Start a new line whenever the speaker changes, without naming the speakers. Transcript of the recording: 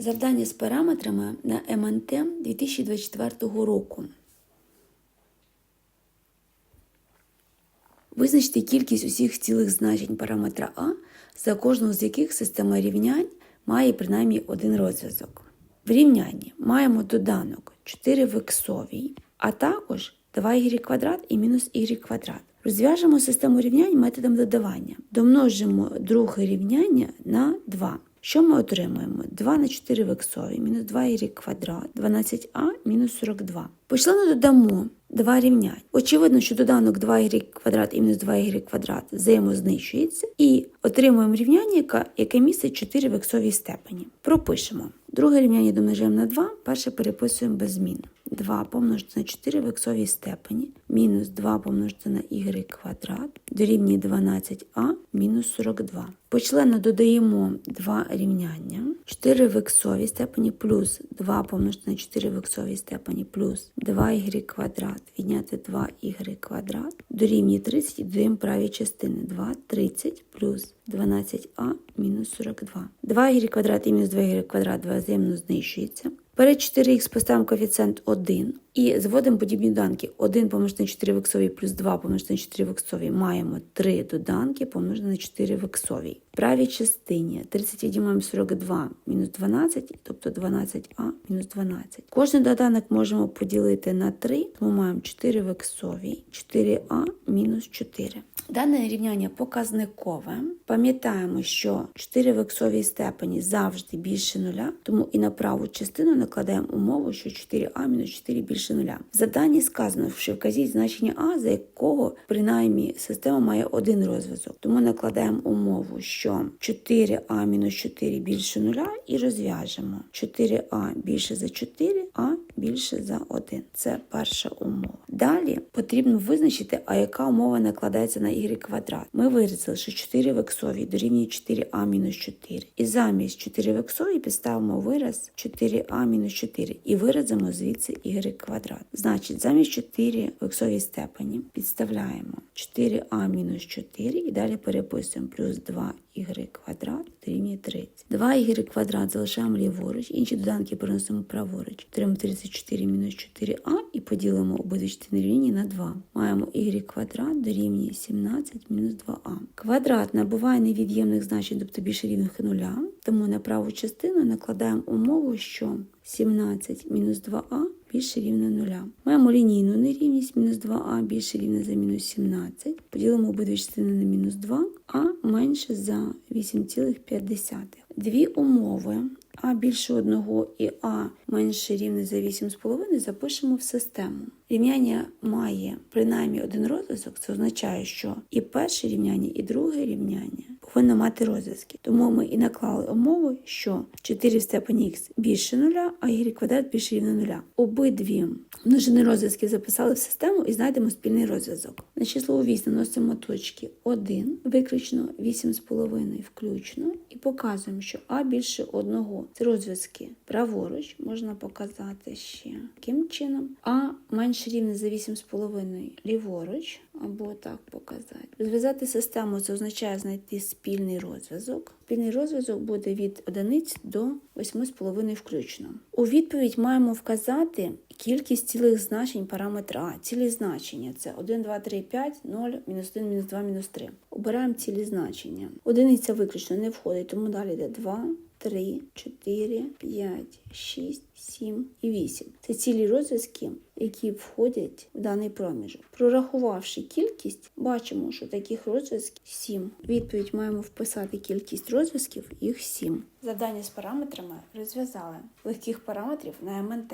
Завдання з параметрами на МНТ 2024 року. Визначте кількість усіх цілих значень параметра А, за кожного з яких система рівнянь має принаймні один розв'язок. В рівнянні маємо доданок 4 в іксовій, а також 2y квадрат і мінус y квадрат. Розв'яжемо систему рівнянь методом додавання. Домножимо друге рівняння на 2. Що ми отримуємо? 2 на 4 в іксовій, мінус 2y квадрат, 12а, мінус 42. Почленно додамо два рівнянь. Очевидно, що доданок 2y квадрат і мінус 2y квадрат взаємознищується, і отримуємо рівняння, яке, містить 4 в іксовій степені. Пропишемо. Друге рівняння домножаємо на 2, перше переписуємо без змін. 2 помножити на 4 в іксовій степені, мінус 2 помножити на y квадрат, дорівнює 12а, мінус 42. Почленно додаємо два рівняння. 4 в іксовій степені плюс 2 помножити на 4 в іксовій степені плюс 2y квадрат, відняти 2y квадрат, дорівнює 30 і додаємо праві частини. 2, 30 плюс 12а мінус 42. 2y квадрат і мінус 2y квадрат взаємно знищується. Перед 4х поставимо коефіцієнт 1 і зводимо подібні доданки. 1 помножити на 4 в іксовій плюс 2 помножити на 4 в іксовій. Маємо 3 доданки помножити на 4 в іксовій. В правій частині 30 віднімаємо 42 мінус 12, тобто 12а мінус 12. Кожен доданок можемо поділити на 3, тому маємо 4 в іксовій, 4а мінус 4. Дане рівняння показникове. Пам'ятаємо, що 4 в іксовій степені завжди більше нуля, тому і на праву частину накладаємо умову, що 4а мінус 4 більше нуля. В заданні сказано, що вказіть значення а, за якого принаймні система має один розв'язок. Тому накладаємо умову, що 4а мінус 4 більше нуля і розв'яжемо. 4а більше за 4, а більше за 1. Це перша умова. Далі потрібно визначити, а яка умова накладається на y квадрат. Ми виразили, що 4 в іксовій дорівнює 4а мінус 4. І замість 4 в іксовій підставимо вираз 4а мінус 4 і виразимо звідси y квадрат. Значить, замість 4 в іксовій степені підставляємо 4а мінус 4 і далі переписуємо плюс 2 y квадрат дорівнює 30. 2y квадрат залишаємо ліворуч, інші доданки переносимо праворуч. Отримаємо 34 мінус 4а і поділимо обидві рівні на 2. Маємо y квадрат дорівнює 17 мінус 2а. Квадрат набуває невід'ємних значень, тобто більше рівних нуля, тому на праву частину накладаємо умову, що 17 мінус 2а більше рівне нуля. Маємо лінійну нерівність мінус 2а більше рівне за мінус 17. Поділимо обидві частини на мінус 2, а менше за 8,5. Дві умови а більше одного і а менше рівне за 8,5 запишемо в систему. Рівняння має принаймні один розв'язок, це означає, що і перше рівняння, і друге рівняння повинно мати розв'язки. Тому ми і наклали умову, що 4 в степені х більше нуля, а y квадрат більше рівне нуля. Обидві множини розв'язки записали в систему і знайдемо спільний розв'язок. На числову вісь наносимо точки 1, виключно 8,5 включно, і показуємо, що а більше одного. Це розв'язки праворуч, можна показати ще таким чином, а менше рівне за 8,5 ліворуч, або так показати. Розв'язати систему це означає знайти спільний розв'язок. Спільний розв'язок буде від одиниць до 8,5 включно. У відповідь маємо вказати кількість цілих значень параметра А. Цілі значення це 1, 2, 3, 5, 0, мінус 1, мінус 2, мінус 3. Обираємо цілі значення. Одиниця виключно не входить, тому далі йде 2, 3, 4, 5, 6, 7 і 8. Це цілі розв'язки, які входять в даний проміжок. Прорахувавши кількість, бачимо, що таких розв'язків 7. Відповідь маємо вписати кількість розв'язків, їх 7. Завдання з параметрами розв'язали. Легких параметрів на МНТ.